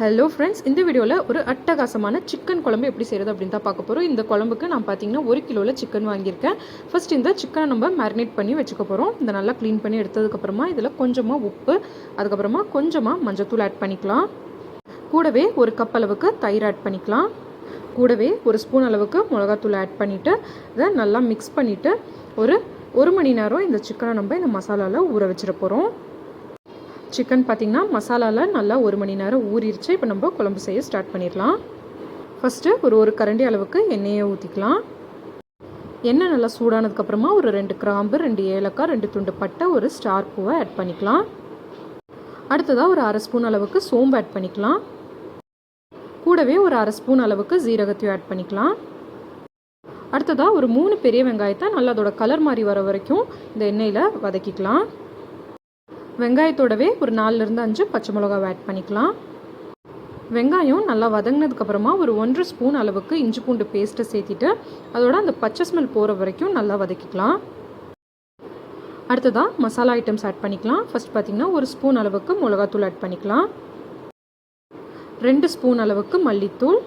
Hello friends இந்த வீடியோவில் ஒரு அட்டகாசமான சிக்கன் குழம்பு எப்படி செய்கிறது அப்படின்னு தான் பார்க்க போகிறோம் இந்த குழம்புக்கு நான் பார்த்தீங்கன்னா ஒரு கிலோவில் சிக்கன் வாங்கியிருக்கேன். ஃபர்ஸ்ட் இந்த சிக்கனை நம்ம மேரினேட் பண்ணி வச்சுக்க போகிறோம் இந்த நல்லா க்ளீன் பண்ணி எடுத்ததுக்கப்புறமா இதில் கொஞ்சமாக உப்பு அதுக்கப்புறமா கொஞ்சமாக மஞ்சத்தூள் ஆட் பண்ணிக்கலாம். கூடவே ஒரு கப் அளவுக்கு தயிர் ஆட் பண்ணிக்கலாம். கூடவே ஒரு ஸ்பூன் அளவுக்கு மிளகாத்தூள் ஆட் பண்ணிவிட்டு இதை நல்லா மிக்ஸ் பண்ணிவிட்டு ஒரு ஒரு மணி நேரம் இந்த சிக்கனை நம்ம இந்த மசாலாவில் ஊற வச்சிட போகிறோம் சிக்கன் பார்த்திங்கன்னா மசாலாவில் நல்லா ஒரு மணி நேரம் ஊறிடுச்சு இப்போ நம்ம குழம்பு செய்ய ஸ்டார்ட் பண்ணிடலாம். ஃபஸ்ட்டு ஒரு ஒரு கரண்டி அளவுக்கு எண்ணெயை ஊற்றிக்கலாம் எண்ணெய் நல்லா சூடானதுக்கப்புறமா ஒரு ரெண்டு கிராம்பு ரெண்டு ஏலக்காய் ரெண்டு துண்டு பட்டை ஒரு ஸ்டார் பூவை ஆட் பண்ணிக்கலாம். அடுத்ததாக ஒரு அரை ஸ்பூன் அளவுக்கு சோம்பு ஆட் பண்ணிக்கலாம். கூடவே ஒரு அரை ஸ்பூன் அளவுக்கு ஜீரகத்தையும் ஆட் பண்ணிக்கலாம். அடுத்ததாக ஒரு மூணு பெரிய வெங்காயத்தை நல்லா அதோட கலர் மாதிரி வர வரைக்கும் இந்த எண்ணெயில் வதக்கிக்கலாம். வெங்காயத்தோடவே ஒரு நாலுலேருந்து அஞ்சு பச்சை மிளகாவை ஆட் பண்ணிக்கலாம். வெங்காயம் நல்லா வதங்கினதுக்கப்புறமா ஒரு ஒன்றரை ஸ்பூன் அளவுக்கு இஞ்சி பூண்டு பேஸ்ட்டை சேர்த்திட்டு அதோட அந்த பச்சை ஸ்மெல் போகிற வரைக்கும் நல்லா வதக்கிக்கலாம். அடுத்ததாக மசாலா ஐட்டம்ஸ் ஆட் பண்ணிக்கலாம். ஃபஸ்ட் பார்த்திங்கன்னா ஒரு ஸ்பூன் அளவுக்கு மிளகாத்தூள் ஆட் பண்ணிக்கலாம். ரெண்டு ஸ்பூன் அளவுக்கு மல்லித்தூள்.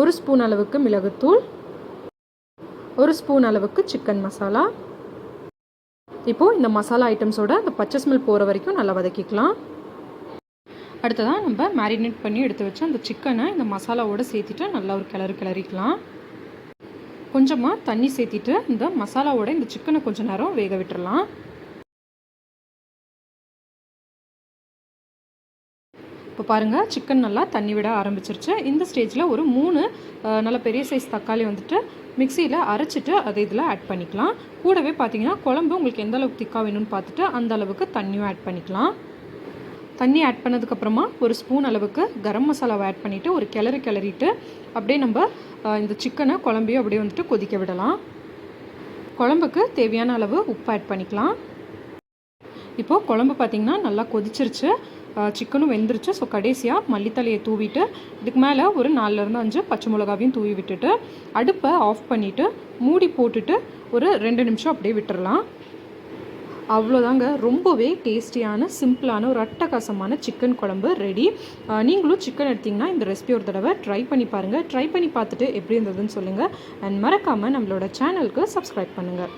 ஒரு ஸ்பூன் அளவுக்கு மிளகுத்தூள். ஒரு ஸ்பூன் அளவுக்கு சிக்கன் மசாலா இப்போது இந்த மசாலா ஐட்டம்ஸோட அந்த பச்சை ஸ்மெல் போகிற வரைக்கும் நல்லா வதக்கிக்கலாம். அடுத்ததாக நம்ம மேரினேட் பண்ணி எடுத்து வச்ச அந்த சிக்கனை இந்த மசாலாவோடு சேர்த்திட்டு நல்லா ஒரு கிளறு கிளறிக்கலாம். கொஞ்சமாக தண்ணி சேர்த்திட்டு இந்த மசாலாவோட இந்த சிக்கனை கொஞ்சம் நேரம் வேக விட்டுறலாம். இப்போ பாருங்கள் சிக்கன் நல்லா தண்ணி விட ஆரம்பிச்சிருச்சு. இந்த ஸ்டேஜில் ஒரு மூணு நல்ல பெரிய சைஸ் தக்காளி வந்துட்டு மிக்சியில் அரைச்சிட்டு அதை இதில் ஆட் பண்ணிக்கலாம். கூடவே பார்த்தீங்கன்னா குழம்பு உங்களுக்கு எந்த அளவுக்கு திக்காக வேணும்னு பார்த்துட்டு அந்த அளவுக்கு தண்ணியும் ஆட் பண்ணிக்கலாம். தண்ணி ஆட் பண்ணதுக்கப்புறமா ஒரு ஸ்பூன் அளவுக்கு கரம் மசாலாவை ஆட் பண்ணிவிட்டு ஒரு கிளறி கிளறிட்டு அப்படியே நம்ம இந்த சிக்கனை குழம்பையும் அப்படியே வந்துட்டு கொதிக்க விடலாம். குழம்புக்கு தேவையான அளவு உப்பு ஆட் பண்ணிக்கலாம். இப்போது குழம்பு பார்த்திங்கன்னா நல்லா கொதிச்சிருச்சு. சிக்கனும் வெந்துருச்சு. ஸோ கடைசியாக மல்லித்தலையை தூவிட்டு இதுக்கு மேலே ஒரு நாலுலேருந்து அஞ்சு பச்சை மிளகாவையும் தூவி விட்டுட்டு அடுப்பை ஆஃப் பண்ணிவிட்டு மூடி போட்டுட்டு ஒரு ரெண்டு நிமிஷம் அப்படியே விட்டுடலாம் அவ்வளோதாங்க. ரொம்பவே டேஸ்டியான சிம்பிளான ஒரு அட்டகாசமான சிக்கன் குழம்பு ரெடி நீங்களும் சிக்கன் எடுத்திங்கன்னா இந்த ரெசிபி ஒரு தடவை ட்ரை பண்ணி பாருங்கள் ட்ரை பண்ணி பார்த்துட்டு எப்படி இருந்ததுன்னு சொல்லுங்கள் அண்ட் மறக்காமல் நம்மளோட சேனலுக்கு சப்ஸ்கிரைப் பண்ணுங்கள்